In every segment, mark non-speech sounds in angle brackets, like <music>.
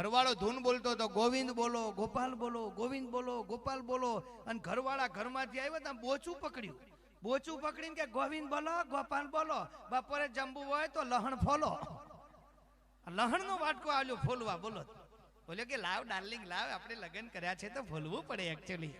ઘરવાળો ધૂન બોલતો તો ગોવિંદ બોલો, ગોપાલ બોલો, ગોવિંદ બોલો, ગોપાલ બોલો. અને ઘરવાળા ઘરમાંથી આવ્યા ત્યાં બોચું પકડ્યું. બોચું પકડીને કે, ગોવિંદ બોલો, ગોપાલ બોલો. બપોરે જમવું હોય તો લહણ ફોલો. લહણ નો વાટકો આવ્યો ફોલવા, બોલો. બોલ્યો કે, લાવ, ડાર્લિંગ, લાવ, આપણે લગ્ન કર્યા છે તો ફોલવું પડે એકચ્યુઅલી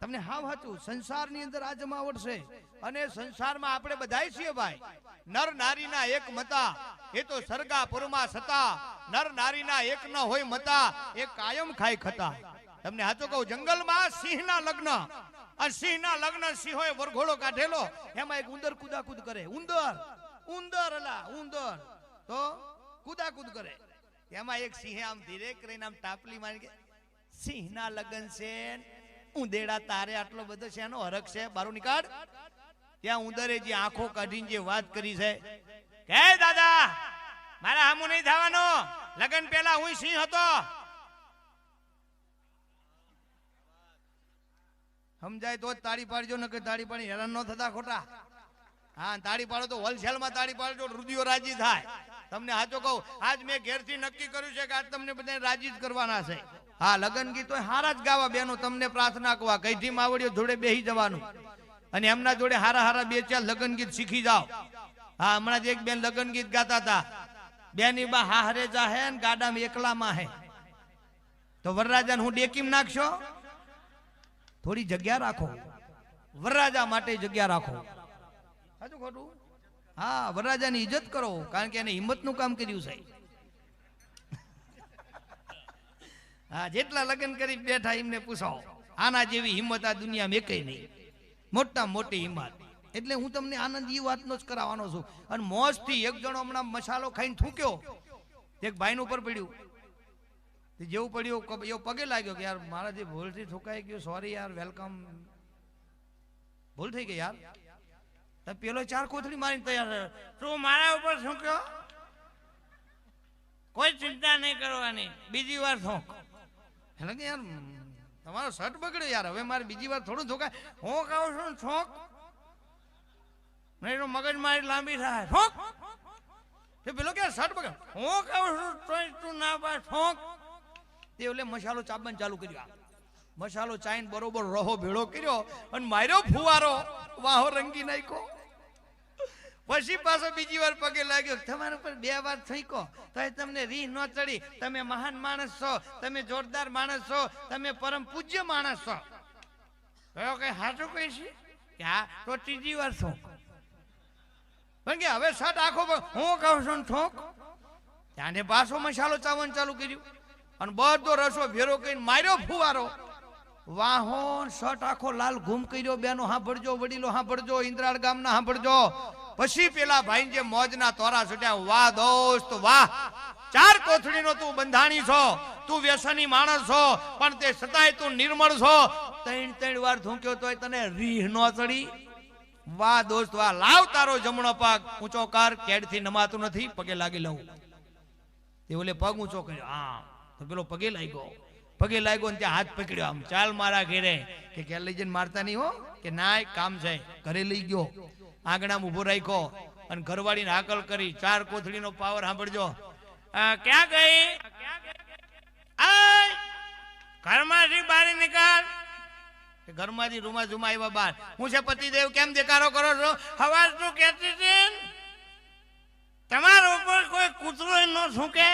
તમને હા હતું સંસારની અંદર આ જમાવટ છે. અને સંસારમાં આપણે બધાય છીએ ભાઈ. નર નારીના એક મતા, એ તો સરગા પુરમાં સતા. નર નારીના એક ન હોય મતા, એ કાયમ ખાઈ ખતા. તમને હાચું કહું, જંગલમાં સિંહના લગ્ન. આ સિંહના લગ્ન સિંહોએ વરઘોડો કાઢેલો. એમાં એક ઉંદર કુદાકુદ કરે. ઉંદર ઉંદર અલા, ઉંદર. તો કુદાકુદ કરે. એમાં એક સિંહે આમ ધીરે કરીને આમ ટાપલી મારી કે, સિંહના લગ્ન છે ઉંદેડા તારે આટલો બધો છે, એનો હરખ છે? બારું નીકળ. ત્યાં ઉંદરે જે આંખો કાઢીને જે વાત કરી છે, કે દાદા, મારા હામુ નહીં થવાનો? લગન પહેલા હું સિંહ હતો. સમજાય તો તાળી પાડજો ને કે તાળી પાડી હેરાન ન થતા ખોટા. હા તાળી પાડો તો હોલસેલમાં તાળી પાડજો રુદિયો રાજી થાય. તમને સાચો કહું, આજ મેં ઘેરથી નક્કી કર્યું છે કે આજ તમને બધાને રાજી જ કરવાના છે. હા, લગ્ન ગીતો હારા જ ગાવા બેનો, તમને પ્રાર્થના કવા કઈથી માવડીઓ જોડે બેહી જવાનું. અને એમના જોડે હારા હારા બે ચાર લગ્ન ગીત શીખી જાઓ. હા, હમણાં જ એક બેન લગ્ન ગીત ગાતા હતા. બેની બા હારે જાહે ને ગાડામાં એકલામાં હે. તો વરરાજાને હું ડેકીમ નાખશો? થોડી જગ્યા રાખો. વરરાજા માટે જગ્યા રાખો. સાચું ખોટું? હા, વરરાજાની ઇજ્જત કરો, કારણ કે એને હિંમતનું કામ કર્યું છે. હા, જેટલા લગ્ન કરી બેઠા એમને પૂછો. આના જેવી હિંમત આ દુનિયામાં એકેય નહીં. મોટા મોટી હિંમત. એટલે હું તમને આનંદ એ વાતનો જ કરાવવાનો છું. અને મોજથી એક જણો હમણાં મસાલો ખાઈને થૂક્યો. એક ભાઈનું ઉપર પડ્યું. જેવું પડ્યું એવો પગે લાગ્યો કે યાર, મારા જે ભૂલથી ઠોકાઈ ગયું સોરી યાર વેલકમ ભૂલ થઈ ગઈ યાર. તો પેલો ચાર કોથળી મારીને તૈયાર થયો. તું મારા ઉપર થૂક્યો? કોઈ ચિંતા નહીં કરવાની. બીજી વાર થોંક. એટલે કે યાર, તમારો શર્ટ બગડ્યો યાર, હવે મારે બીજી વાર થોડું ધોકાય. હું કહું છું ને થોંક નહીં મગજ મારી લાંબી થાય. છોક. તે પેલો કે શર્ટ બગડ. હું કહું છું તું ના પાડ, છોક. તે એટલે મસાલો ચાપવાનું ચાલુ કર્યું. મસાલો ચાઈને બરોબર રહો ભેળો કર્યો અને માર્યો ફુવારો, વાહો રંગી નાખ્યો. પછી પાછો બીજી વાર પગે લાગ્યો તમારા ઉપર બે વાર થઈકો. તો તમને રી ન ચડી. તમે મહાન માણસ છો. તમે જોરદાર માણસ છો. તમે પરમ પૂજ્ય માણસ છો. કયો કઈ સાચું કઈ છે? કે હા, તો ત્રીજી વાર થોક. પણ કે હવે સટ આખો હું કહું છું થોક? ત્યાંને પાછો મસાલો ચાવન ચાલુ કર્યું. અને બધો રસો ભેરો કરીને માર્યો ફુવારો. વાહો શર્ટ આખો લાલ ઘૂમ કર્યો. બેનો સાંભળજો, વડીલો સાંભળજો, ઇન્દ્રાળ ગામના સાંભળજો. પછી પેલા ભાઈ જે મોજના તોરા છૂટ્યા, વાહ દોસ્ત, વાહ, ચાર કોથળીનો તું બંધાણી છો, તું વ્યસની માણસ છો, પણ તે છતાંય તું નિર્મળ છો. ત્રણ ત્રણ વાર થૂંક્યો તોય તને રીહ નો ચડી. વાહ દોસ્ત, વાહ, લાવ તારો જમણો પગ ઊંચો કર કેડથી નમાતું નથી, પગે લાગી લઉં. તે ઓલે પગ ઊંચો કર્યો. હા. તો પેલો પગે લાગ્યો. પગે લાગ્યો ને ત્યાં હાથ પકડ્યો. આમ ચાલ મારા ઘેરે. કે ક્યાં લઈ જઈને મારતા નહીં હો. કે ના કામ છે. ઘરે લઈ ગયો. આંગણામાં ઊભો રાખ્યો અને ઘરવાળીને હાકલ કરી. ચાર કોથળીનો પાવર સાંભળજો. ક્યાં ગઈ? ઘરમાંથી બહાર નીકળ. ઘરમાંથી રૂમા ઝુમા આવ્યા બહાર. હું છે પતિદેવ? કેમ દેખાડો કરો છો? હવાજ તું કેતી તમારો ઉપર કોઈ કૂતરો ન થૂકે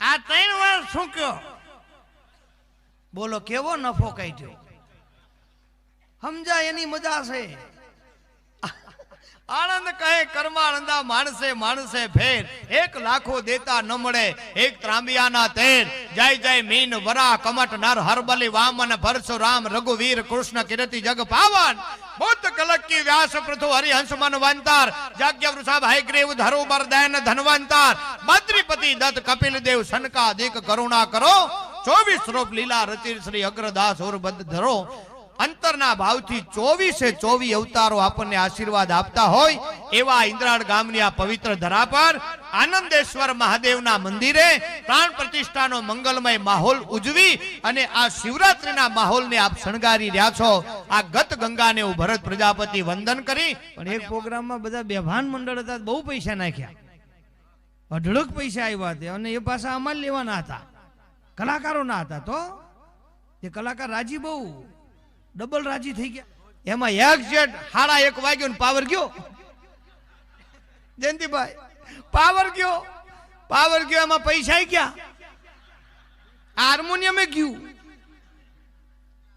આ ત્રણ વાર સૂક્યો બોલો કેવો નફો કાઢ્યો? સમજા એની મજા છે. આનંદ કહે કર્માનંદા માણસે માણસે ફેર, એક લાખો દેતા ન મળે, એક ત્રાંબિયાના તેર. જય જય, મીન, વરા, કમટ, નર, હરબલી, વામન પરશુરામ રઘુવીર, કૃષ્ણ, કિરતી, જગ, પાવન. બુદ્ધ, કલકી, વ્યાસ, પૃથુ, હરિહંસ, મન, વંતાર. જાગ્ય, વૃષભ, હયગ્રીવ ધરુબર દયન ધનવંતાર. બદ્રીપતિ, દત્ત, કપિલ, દેવ સનકાદિક કરુણા કરો. ચોવીસ રૂપ લીલા રચિર શ્રી, અગ્રદાસ ઓર બદ્ધ ધરો. અંતરના ભાવથી ચોવીસે ચોવી અવતારો આપણને આશીર્વાદ આપતા હોય એવા ઇન્દ્રાળ ગામની આ પવિત્ર ધરા પર આનંદેશ્વર મહાદેવના મંદિરે પ્રાણ પ્રતિષ્ઠાનો મંગલમય માહોલ ઉજવી અને આ શિવરાત્રીના માહોલને આપ શણગારી રહ્યા છો. આ ગત ગંગાને હું ભરત પ્રજાપતિ વંદન કરી પણ એક પ્રોગ્રામમાં બધા બેભાન મંડળ હતા, બહુ પૈસા નાખ્યા. અઢળક પૈસા આવ્યા હતા અને એ પાછા અમારે લેવાના હતા. કલાકારોના હતા તો? એ કલાકાર રાજી બહુ. ડબલ રાજી થઈ ગયા. એમાં એક જેટ હાડા એક વાગ્યો ને પાવર ગયો. જયંતિભાઈ, પાવર ગયો. પાવર ગયો, એમાં પૈસા ગયા. હાર્મોનિયમે ગયું.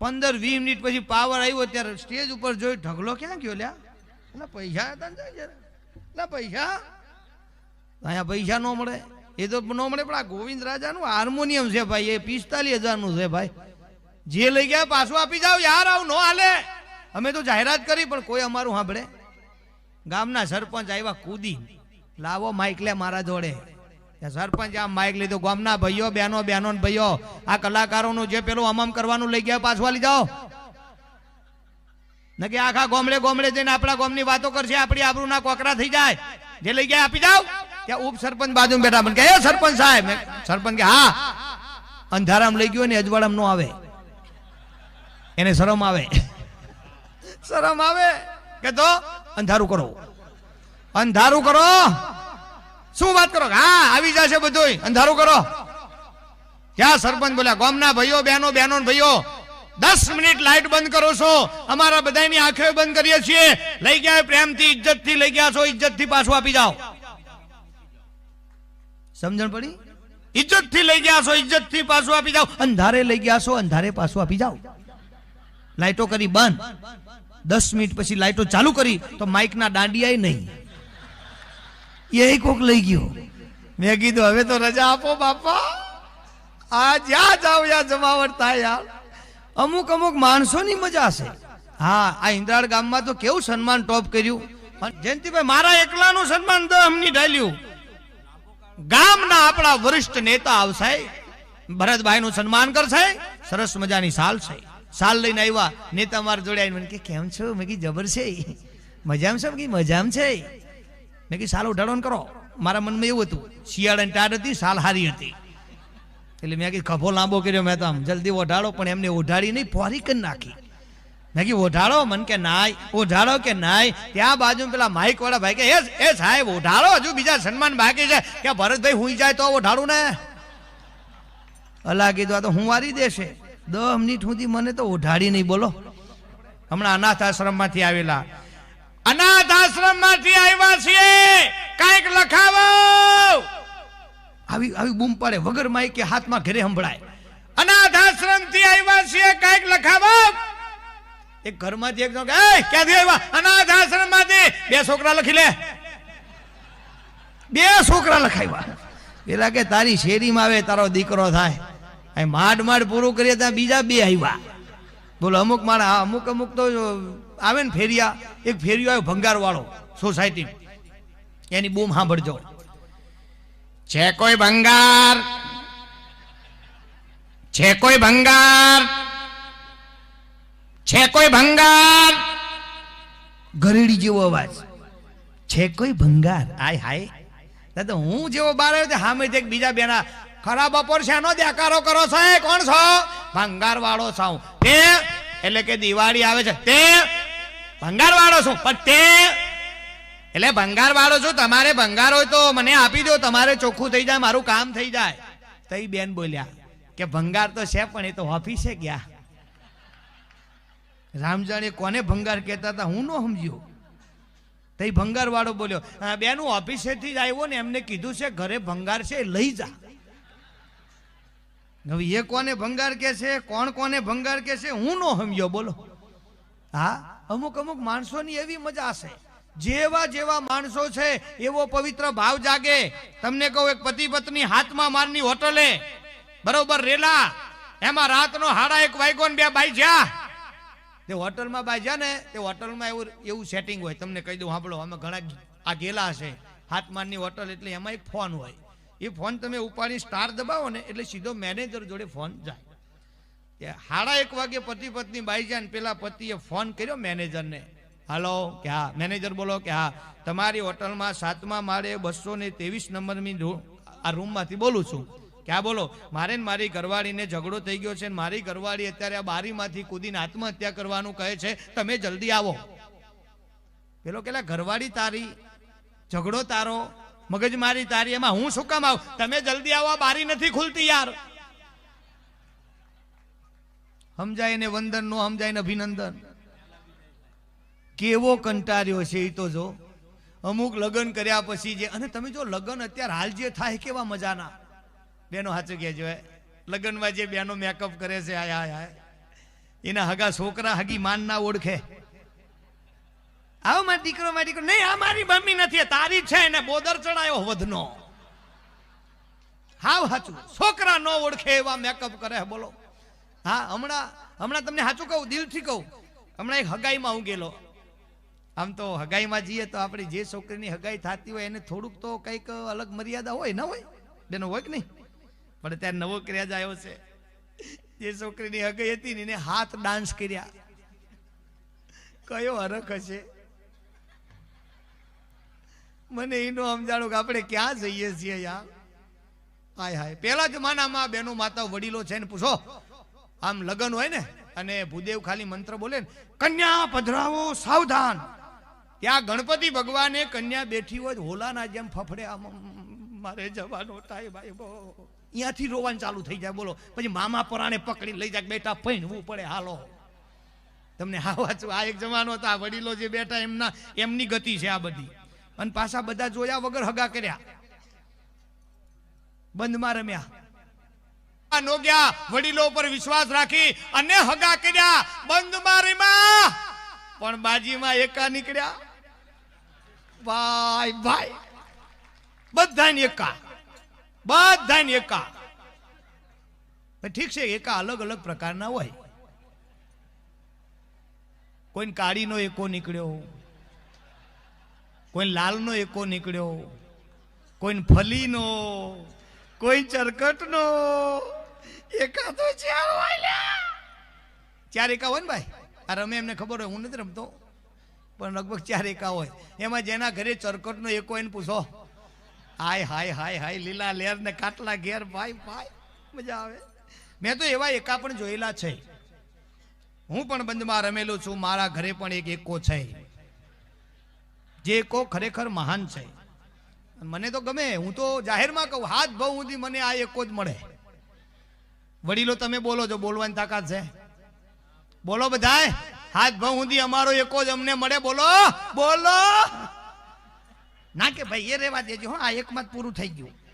પંદર વીસ મિનિટ પછી પાવર આવ્યો ત્યારે સ્ટેજ ઉપર જોઈ ઢગલો ક્યાં ગયો લ્યા? એટલે પૈસા હતા ને એટલે પૈસા. અહીંયા પૈસા ન મળે. એ તો ન મળે પણ આ ગોવિંદ રાજાનું હાર્મોનિયમ છે ભાઈ, એ પિસ્તાલીસ હજારનું છે ભાઈ. જે લઈ ગયા પાછું આપી જાવ યાર આવું ન હાલે. અમે તો જાહેરાત કરી, પણ કોઈ અમારું સાંભળે. ગામના સરપંચ આવ્યા કૂદી. લાવો માઇક લે મારા જોડે. સરપંચ આમ માઇક લીધો. ગામના ભાઈઓ, બહેનો બહેનો ભાઈઓ, આ કલાકારોનું જે પેલું અમામ કરવાનું લઈ ગયા પાછવા લઈ જાઓ. કે આખા ગોમડે ગોમડે જઈને આપણા ગોમની વાતો કરશે, આપણી આબરૂના કોકરા થઈ જાય. જે લઈ ગયા, આપી જાઓ. ત્યાં ઉપ સરપંચ બાજુ બેઠા. મને કે સરપંચ સાહેબ. સરપંચ કે, હા. અંધારામ લઈ ગયો ને, અજવાળામ નો આવે. એને શરમ આવે. શરમ આવે? કે તો અંધારું કરો. અંધારું કરો. શું વાત કરો? હા આવી જશે બધું અંધારું કરો. ક્યાં સરપંચ બોલ્યા ગામના ભાઈઓ બહેનો બહેનો ભાઈઓ દસ મિનિટ લાઈટ બંધ કરો છો. અમારા બધાની આંખો બંધ કરીએ છીએ. લઈ ગયા પ્રેમથી ઇજ્જતથી લઈ ગયા છો ઇજ્જતથી પાછું આપી જાઓ. સમજણ પડી? ઇજ્જતથી લઈ ગયા છો ઇજ્જતથી પાછું આપી જાઓ. અંધારે લઈ ગયા છો અંધારે પાછું આપી જાઓ. લાઈટો કરી બંધ. દસ મિનિટ પછી લાઈટો ચાલુ કરી તો માઇકના દાંડિયા નહીં. એ કોક લઈ ગયો. મેં કીધું, હવે તો રજા આપો બાપા. આ જ્યાં જાવ યા જમાવટ થાય યાર. અમુક અમુક માણસોની મજા છે હા, આ ઇન્દ્રાળ ગામમાં તો કેવું સન્માન ટોપ કર્યું. જયંતિભાઈ, મારા એકલાનું સન્માન દહમની ઢાલ્યું. ગામના આપણા વરિષ્ઠ નેતા આવશે. ભરતભાઈ નું સન્માન કરશે. સરસ મજાની સાલ છે. સાલ લઈને આવ્યા. નેતા મારા જોડે આવીને મને કે, કેમ છો? મેં કી જબર છે. મજામાં છે? મેં કીધું, મજામાં છે. મેં કીધું, સાલ ઉઢાડો કરો. મારા મનમાં એવું હતું, શિયાળાની ટાટ હતી, સાલ હારી હતી. એટલે મેં કીધું, ખભો લાંબો કર્યો મેં તો આમ. જલ્દી ઓઢાડો. પણ એમને ઓઢાડી નહીં, ફોરી કરી નાખી. મેં કીધું, ઓઢાડો? મન કે, નાય. ઓઢાડો કે નાય? ત્યાં બાજુ પેલા માઇક વાળા ભાઈ કે, એ એ સાહેબ, ઓઢાડો. હજુ બીજા સન્માન બાકી છે. કે ભરતભાઈ હુઈ જાય તો ઓઢાડું ને? અલા કીધું, આ તો હું વારી દેશે. દસ મિનિટ સુધી મને તો ઓઢાડી નહીં, બોલો. હમણાં અનાથ આશ્રમમાંથી આવેલા. અનાથ આશ્રમમાંથી આવ્યા છીએ. કાંઈક લખાવો. આવી આવી બૂમ પાડે, વગર માઈકે હાથમાં ઘરે સંભળાય. અનાથ આશ્રમથી આવ્યા છીએ, કાંઈક લખાવો. એક ઘરમાંથી એક જણ એ, ક્યાંથી આવ્યા? અનાથ આશ્રમમાંથી બે છોકરા લખી લે. બે છોકરા લખાવ્યા. પેલા કે, તારી શેરીમાં આવે, તારો દીકરો થાય. અહીં માંડ માંડ પૂરું કરીએ ત્યાં બીજા બે આવ્યા. બોલો અમુક માણા અમુક અમુક તો આવે ને ફેરિયા. એક ફેરિયો આવ્યો ભંગાર વાળો સોસાયટી એની બૂમ સાંભળજો. છે કોઈ ભંગાર? છે કોઈ ભંગાર? છે કોઈ ભંગાર? ઘરેડી જેવો અવાજ. છે કોઈ ભંગાર? આય હાય. દાદા હું જેવો બાર આવ્યો સામે એક બીજા બેના ખરા બપોર છે દેકારો કરો છો કોણ છો? ભંગાર વાળો છું. તે, એટલે કે દિવાળી આવે છે. તે ભંગાર વાળો છું. પણ તે, એટલે ભંગાર વાળો છું. તમારે ભંગાર હોય તો મને આપી દો. તમારે ચોખ્ખું થઈ જાય, મારું કામ થઈ જાય. તઈ બેન બોલ્યા કે ભંગાર તો છે, પણ એ તો ઓફિસે ગયા. રામજાણે કોને ભંગાર કહેતા હતા હું ન સમજ્યો. તઈ ભંગાર વાળો બોલ્યો બેન, હું ઓફિસેથી જ આવ્યો ને, એમને કીધું છે, ઘરે ભંગાર છે, લઈ જા. હવે એ કોને ભંગાર કે છે? કોણ કોને ભંગાર કે છે? હું નો સમજ્યો બોલો. હા, અમુક અમુક માણસોની એવી મજા છે જેવા જેવા માણસો છે, એવો પવિત્ર ભાવ જાગે. તમને કહું, એક પતિ પત્ની હાથમાં મારની હોટલે. બરોબર, રેલા. એમાં રાતનો હાડા એક વાગ્યો બે બાઈ જ્યા. તે હોટલમાં બાઈ જ્યા ને, તે હોટલમાં એવું એવું સેટિંગ હોય. તમને કહી દઉં, સાંભળો અમે ઘણા આ ગેલા છે હાથમારની હોટલ એટલે એમાં એક ફોન હોય. એ ફોન તમે ઉપાડી સ્ટાર દબાવો ને એટલે સીધો મેનેજર જોડે ફોન જાય. હાડા એક વાગે પતિ પત્ની બાઈ જાય ને પેલા પતિએ ફોન કર્યો મેનેજરને. હાલો, કે હા. મેનેજર બોલો કે, હા, તમારી હોટલમાં સાતમા માળે બસો ને ત્રેવીસ નંબરની આ રૂમમાંથી બોલું છું. ક્યાં બોલો. મારે ને મારી ઘરવાળીને ઝઘડો થઈ ગયો છે ને મારી ઘરવાળી અત્યારે આ બારીમાંથી કૂદીને આત્મહત્યા કરવાનું કહે છે. તમે જલ્દી આવો. પેલો કેલા ઘરવાળી તારી ઝઘડો તારો મગજ મારી તારી, એમાં હું શું કામ આવું તમે જલ્દી આવો બારી નથી ખુલતી યાર. સમજાય ને વંદન નો સમજાય ને અભિનંદન. કેવો કંટાર્યો છે એ તો જો. અમુક લગ્ન કર્યા પછી જે, અને તમે જો લગ્ન અત્યારે હાલ જે થાય કેવા મજાના. બેનો સાચું કહેજો, હે. લગ્નમાં જે બેનો મેકઅપ કરે છે આય હાય આય એના હગા છોકરા હગી માન ના ઓળખે. આવો મારો દીકરો, મારી દીકરો. નહીં, આ મારી મમ્મી નથી તારી છે એને બોદર ચડાયો વધનો. હાવ સાચું છોકરા ન ઓળખે એવા મેકઅપ કરે બોલો. હા, હમણાં હમણાં તમને સાચું કહું, દિલથી કહું. હમણાં એક હગાઈમાં હું ગયેલો આમ તો હગાઈમાં જઈએ તો આપણે જે છોકરીની હગાઈ થતી હોય એને થોડુંક તો કંઈક અલગ મર્યાદા હોય, ન હોય? બેનો હોય કે નહીં? પણ ત્યારે નવો ક્રેઝ આવ્યો છે. જે છોકરીની હગાઈ હતી ને, એને હાથ ડાન્સ કર્યા. કયો હરખ હશે? મને એનો સમજાણું કે આપણે ક્યાં જઈએ છીએ યાર હાય હાય. પેલા જમાનામાં બેનો માતા વડીલો છે ને પૂછો. આમ લગ્ન હોય ને અને ભૂદેવ ખાલી મંત્ર બોલે ને કન્યા પધરાવો સાવધાન. ત્યાં ગણપતિ ભગવાને કન્યા બેઠી હોય હોલાના જેમ ફફડે આમ આમ, મારે જવાનો થાય ભાઈ બો અહીંયાથી રોવાનું ચાલુ થઈ જાય બોલો. પછી મામા પરાણે પકડી લઈ જાય બેટા પહેણવું પડે હાલો. તમને હા વાંચું આ એક જમાનો હતો આ વડીલો જે બેઠા એમના એમની ગતિ છે આ બધી. અને પાછા બધા જોયા વગર હગા કર્યા. બંધમાં રમ્યા. વડીલો પર વિશ્વાસ રાખી અને હગા કર્યા. બંધમાં રમ્યા. પણ બાજીમાં એકા નીકળ્યા. ભાઈ એકા. ઠીક છે, એકા અલગ અલગ પ્રકારના હોય. કોઈને કાળીનો એકો નીકળ્યો. કોઈ લાલનો એકો નીકળ્યો કોઈ ફલીનો, કોઈ ચરકટનો એકા તો ચાર ચાર એકા હોય ને ભાઈ? આ રમે એમને ખબર હોય, હું નથી રમતો. પણ લગભગ ચાર એકા હોય. એમાં જેના ઘરે ચરકટનો એકો એને પૂછો. હાય હાય હાય હાય, લીલા લેર ને કાટલા ઘેર, ભાઈ ભાઈ, મજા આવે. મેં તો એવા એકા પણ જોયેલા છે. હું પણ બંધમાં રમેલો છું, મારા ઘરે પણ એક એકો છે. જે એકો ખરેખર મહાન છે. મને તો ગમે, હું તો જાહેરમાં કહું, હાથ ભાવ સુધી મને આ એકો જ મળે. વડીલો, તમે બોલો છો, બોલવાની તાકાત છે. બોલો બધાય, હાથ ભાવ સુધી અમારો એકો જ અમને મળે, બોલો બોલો. ના કે ભાઈ, એ રેવા દેજો, હા એકમાં જ પૂરું થઈ ગયું.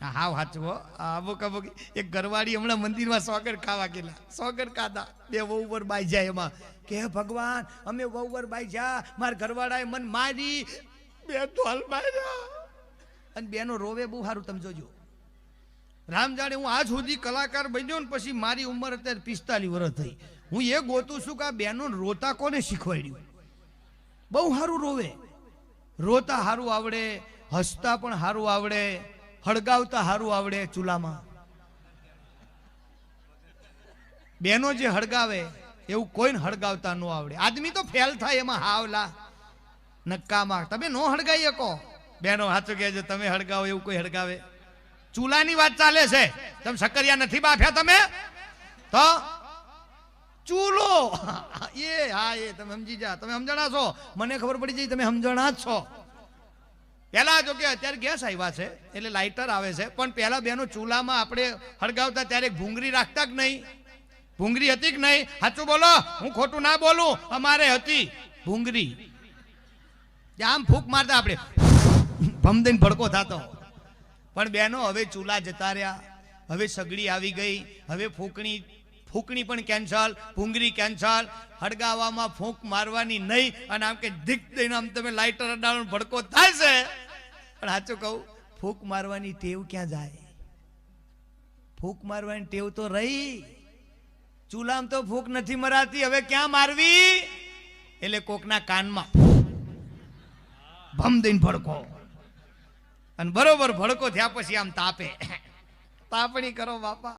હાવ સાચું હો આ અમુક અમુક એક ઘરવાળી હમણાં મંદિરમાં સોગર ખાવા ગયેલા. સોગર ખાધા. બે વહુ પર બાઈ જાય એમાં. કે ભગવાન, અમે વહુ પર બાઈ જા. મારા ઘરવાળાએ મન મારી. બે ધોલ માર્યા. અને બેનો રોવે બહુ સારું, તમે જોજો. રામ જાણે હું આજ સુધી કલાકાર બન્યો ને પછી મારી ઉંમર અત્યારે પિસ્તાલીસ વર્ષ થઈ. હું એ ગોતું છું કે આ બેનો રોતા કોને શીખવાડ્યું? બહુ સારું રોવે. રોતા સારું આવડે, હસતા પણ સારું આવડે. હળગાવતા સારું આવડે ચૂલામાં. બેનો જે હળગાવે, એવું કોઈને હળગાવતા ન આવડે. આદમી તો ફેલ થાય એમાં હાવલા. નક્કામાં. તમે નો હળગાવી શકો બેનો સાચું કહેજો, તમે હળગાવો, એવું કોઈ હળગાવે. ચૂલાની વાત ચાલે છે. તમે સકરિયા નથી બાફ્યા તમે? તો? ચૂલો. <laughs> એ, હા, એ, તમે સમજી જા. તમે સમજણા છો? મને ખબર પડી જાય તમે સમજણા જ છો. પહેલા જો કે અત્યારે ગેસ આવ્યા છે, એટલે લાઇટર આવે છે, પણ પહેલા બેનો ચૂલામાં આપણે હળગાવતા ત્યારે ભૂંગળી રાખતા કે નહીં. ભૂંગળી હતી કે નહીં? સાચું બોલો, હું ખોટું ના બોલું? અમારે હતી ભૂંગળી. આમ ફૂંક મારતા આપણે. ભમ ભડકો થતો. પણ બેનો હવે ચૂલા જતા રહ્યા. હવે સગડી આવી ગઈ. હવે ફૂંકણી ફૂંકણી પણ કેન્સલ, ભૂંગળી કેન્સલ. હળગાવામાં ફૂંક મારવાની નહીં. અને આમ કે ધીક દઈને આમ તમે લાઇટર અડાડો ભડકો થાય છે. પણ સાચું કહું, ફૂંક મારવાની ટેવ ક્યાં જાય? ફૂંક મારવાની ટેવ તો રહી. ચૂલામાં તો ફૂંક નથી મરાતી, હવે ક્યાં મારવી? એટલે કોકના કાનમાં ભમ દઈને ભડકો. અને બરોબર ભડકો થયા પછી આમ તાપે. તાપણી કરો બાપા.